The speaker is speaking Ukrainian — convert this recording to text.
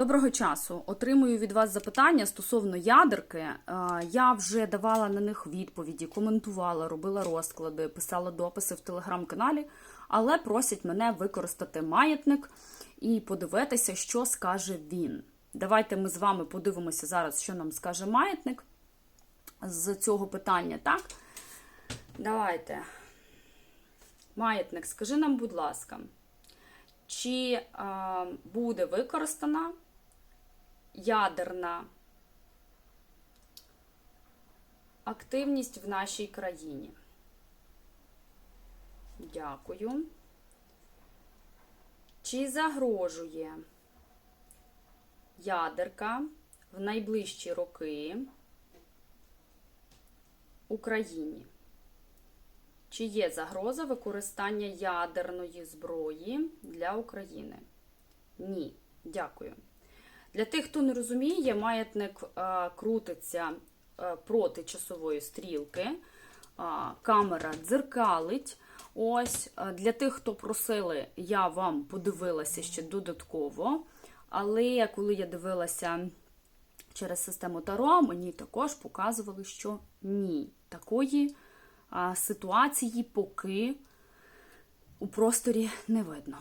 Доброго часу. Отримую від вас запитання стосовно ядерки. Е, Я вже давала на них відповіді, коментувала, робила розклади, писала дописи в телеграм-каналі, але просять мене використати маятник і подивитися, що скаже він. Давайте ми з вами подивимося зараз, що нам скаже маятник з цього питання, так? Давайте. Маятник, скажи нам, будь ласка, чи а, буде використана ядерна активність в нашій країні? Дякую. Чи загрожує ядерка в найближчі роки Україні? Чи є загроза використання ядерної зброї для України? Ні. Дякую. Для тих, хто не розуміє, маятник е, крутиться е, проти часової стрілки, е, камера дзеркалить. Ось для тих, хто просили, я вам подивилася ще додатково. Але коли я дивилася через систему Таро, мені також показували, що ні, такої ситуації поки у просторі не видно.